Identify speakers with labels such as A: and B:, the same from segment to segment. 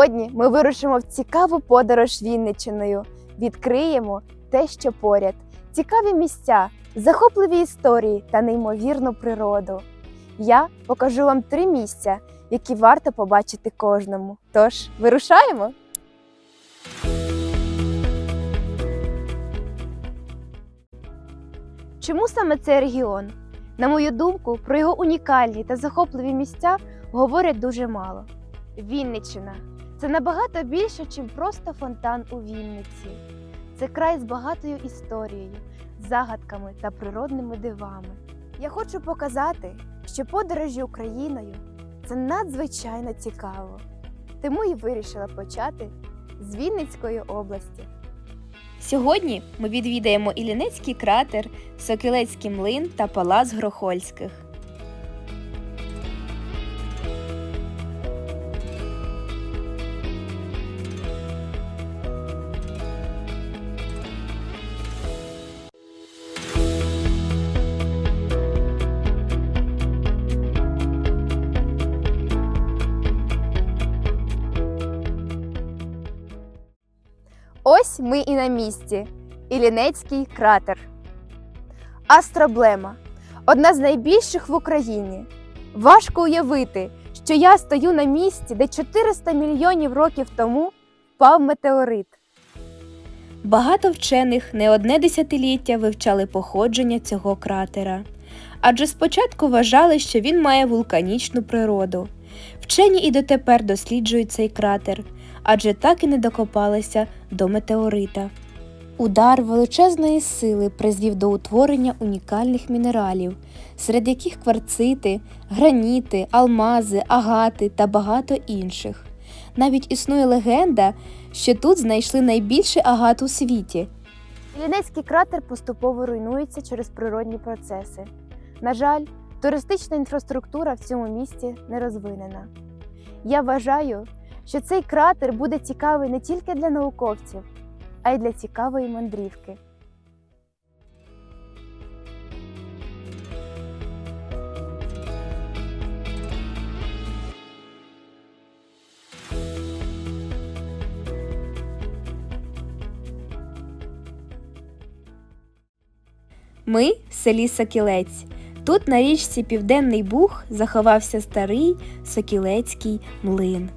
A: Сьогодні ми вирушимо в цікаву подорож Вінниччиною, відкриємо те, що поряд, цікаві місця, захопливі історії та неймовірну природу. Я покажу вам три місця, які варто побачити кожному. Тож, вирушаємо! Чому саме цей регіон? На мою думку, про його унікальні та захопливі місця говорять дуже мало. Вінниччина це набагато більше, ніж просто фонтан у Вінниці. Це край з багатою історією, загадками та природними дивами. Я хочу показати, що подорожі Україною це надзвичайно цікаво. Тому і вирішила почати з Вінницької області.
B: Сьогодні ми відвідаємо Іллінецький кратер, Сокілецький млин та Палац Грохольських.
A: Ось ми і на місці Іллінецький кратер. Астроблема одна з найбільших в Україні. Важко уявити, що я стою на місці, де 400 мільйонів років тому впав метеорит.
B: Багато вчених не одне десятиліття вивчали походження цього кратера. Адже спочатку вважали, що він має вулканічну природу. Вчені і дотепер досліджують цей кратер, адже так і не докопалися до метеорита. Удар величезної сили призвів до утворення унікальних мінералів, серед яких кварцити, граніти, алмази, агати та багато інших. Навіть існує легенда, що тут знайшли найбільший агат у світі.
A: Іллінецький кратер поступово руйнується через природні процеси. На жаль, туристична інфраструктура в цьому місті не розвинена. Я вважаю, що цей кратер буде цікавий не тільки для науковців, а й для цікавої мандрівки.
B: Ми в селі Сокілець. Тут на річці Південний Буг заховався старий Сокілецький млин.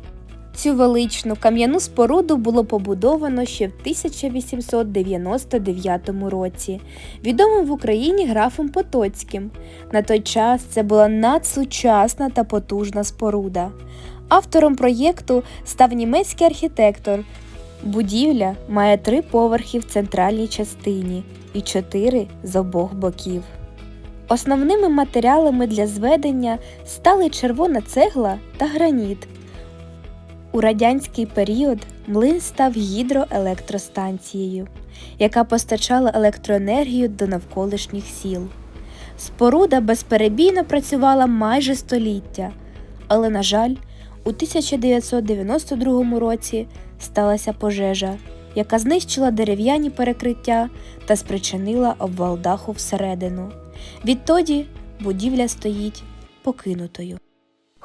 B: Цю величну кам'яну споруду було побудовано ще в 1899 році, відомим в Україні графом Потоцьким. На той час це була надсучасна та потужна споруда. Автором проєкту став німецький архітектор. Будівля має три поверхи в центральній частині і чотири з обох боків. Основними матеріалами для зведення стали червона цегла та граніт. У радянський період млин став гідроелектростанцією, яка постачала електроенергію до навколишніх сіл. Споруда безперебійно працювала майже століття, але, на жаль, у 1992 році сталася пожежа, яка знищила дерев'яні перекриття та спричинила обвал даху всередину. Відтоді будівля стоїть покинутою.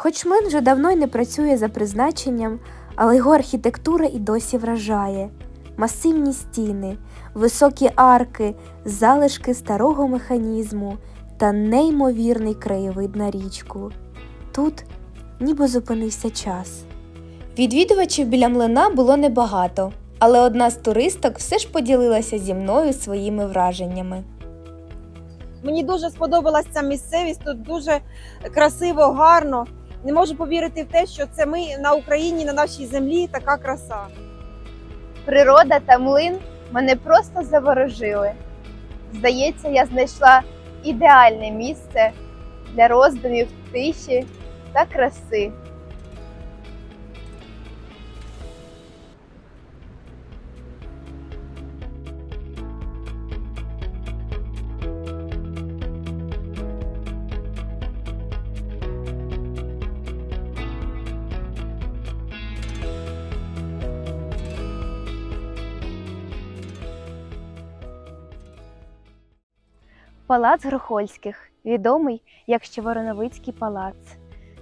B: Хоч млин вже давно й не працює за призначенням, але його архітектура і досі вражає. Масивні стіни, високі арки, залишки старого механізму та неймовірний краєвид на річку. Тут ніби зупинився час. Відвідувачів біля млина було небагато, але одна з туристок все ж поділилася зі мною своїми враженнями.
C: Мені дуже сподобалася ця місцевість. Тут дуже красиво, гарно. Не можу повірити в те, що це ми на Україні, на нашій землі така краса.
A: Природа та млин мене просто заворожили. Здається, я знайшла ідеальне місце для роздумів тиші та краси. Палац Грохольських, відомий як Щевороновицький палац.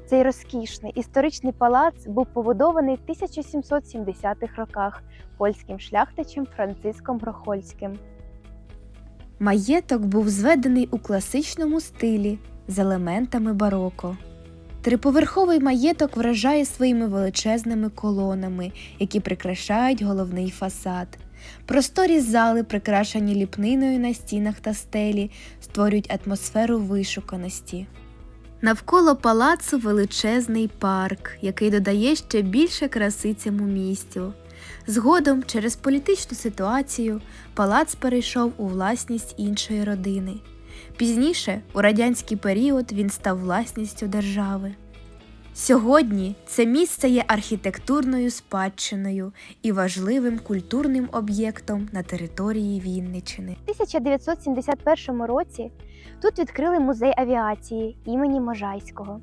A: Цей розкішний історичний палац був побудований в 1770-х роках польським шляхтичем Франциском Грохольським.
B: Маєток був зведений у класичному стилі з елементами бароко. Триповерховий маєток вражає своїми величезними колонами, які прикрашають головний фасад. Просторі зали, прикрашені ліпниною на стінах та стелі, створюють атмосферу вишуканості. Навколо палацу величезний парк, який додає ще більше краси цьому місцю. Згодом, через політичну ситуацію, палац перейшов у власність іншої родини. Пізніше, у радянський період, він став власністю держави. Сьогодні це місце є архітектурною спадщиною і важливим культурним об'єктом на території Вінничини.
A: У 1971 році тут відкрили музей авіації імені Можайського.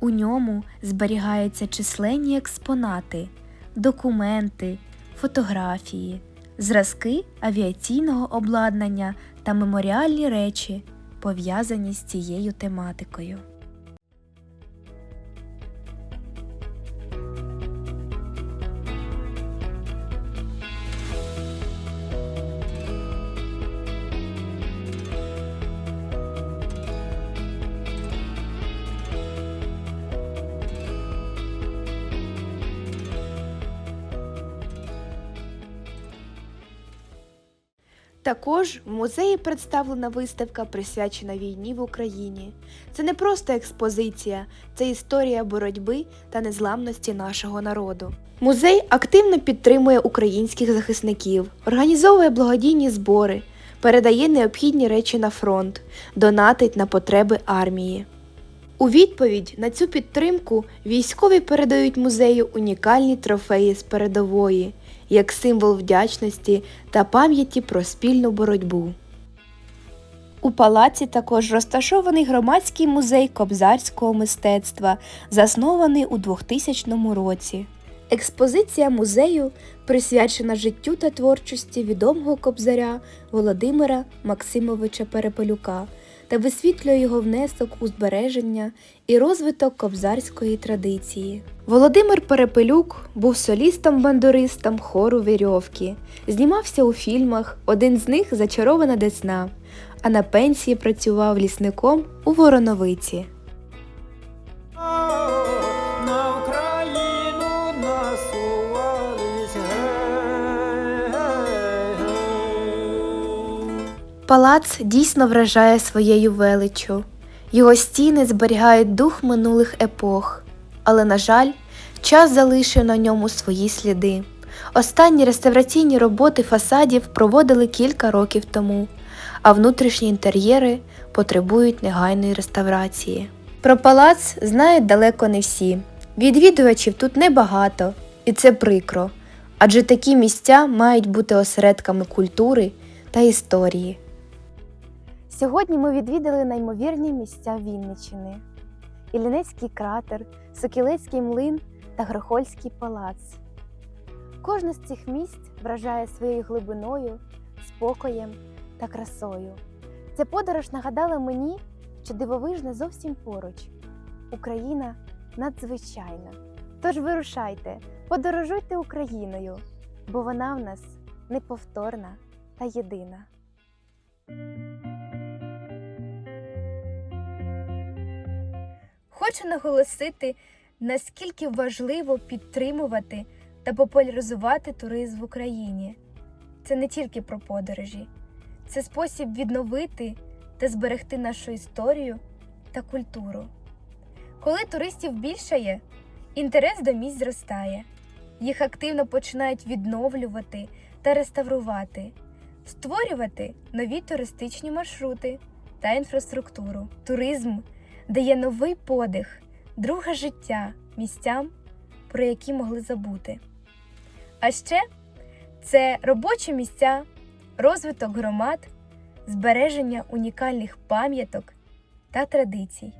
B: У ньому зберігаються численні експонати, документи, фотографії, зразки авіаційного обладнання та меморіальні речі, пов'язані з цією тематикою. Також в музеї представлена виставка, присвячена війні в Україні. Це не просто експозиція, це історія боротьби та незламності нашого народу. Музей активно підтримує українських захисників, організовує благодійні збори, передає необхідні речі на фронт, донатить на потреби армії. У відповідь на цю підтримку військові передають музею унікальні трофеї з передової, як символ вдячності та пам'яті про спільну боротьбу. У палаці також розташований громадський музей кобзарського мистецтва, заснований у 2000 році. Експозиція музею присвячена життю та творчості відомого кобзаря Володимира Максимовича Перепелюка та висвітлює його внесок у збереження і розвиток кобзарської традиції. Володимир Перепелюк був солістом-бандуристом хору Вірьовки, знімався у фільмах, один з них Зачарована Десна, а на пенсії працював лісником у Вороновиці. Палац дійсно вражає своєю величчю. Його стіни зберігають дух минулих епох, але, на жаль, час залишив на ньому свої сліди. Останні реставраційні роботи фасадів проводили кілька років тому, а внутрішні інтер'єри потребують негайної реставрації. Про палац знають далеко не всі. Відвідувачів тут небагато, і це прикро, адже такі місця мають бути осередками культури та історії.
A: Сьогодні ми відвідали неймовірні місця Вінничини: Іллінецький кратер, Сокілецький млин та Грохольський палац. Кожне з цих місць вражає своєю глибиною, спокоєм та красою. Ця подорож нагадала мені, що дивовижне зовсім поруч. Україна надзвичайна. Тож вирушайте, подорожуйте Україною, бо вона в нас неповторна та єдина.
B: Хочу наголосити, наскільки важливо підтримувати та популяризувати туризм в Україні. Це не тільки про подорожі, це спосіб відновити та зберегти нашу історію та культуру. Коли туристів більшає, інтерес до місць зростає. Їх активно починають відновлювати та реставрувати, створювати нові туристичні маршрути та інфраструктуру. Туризм дає новий подих, друге життя місцям, про які могли забути. А ще це робочі місця, розвиток громад, збереження унікальних пам'яток та традицій.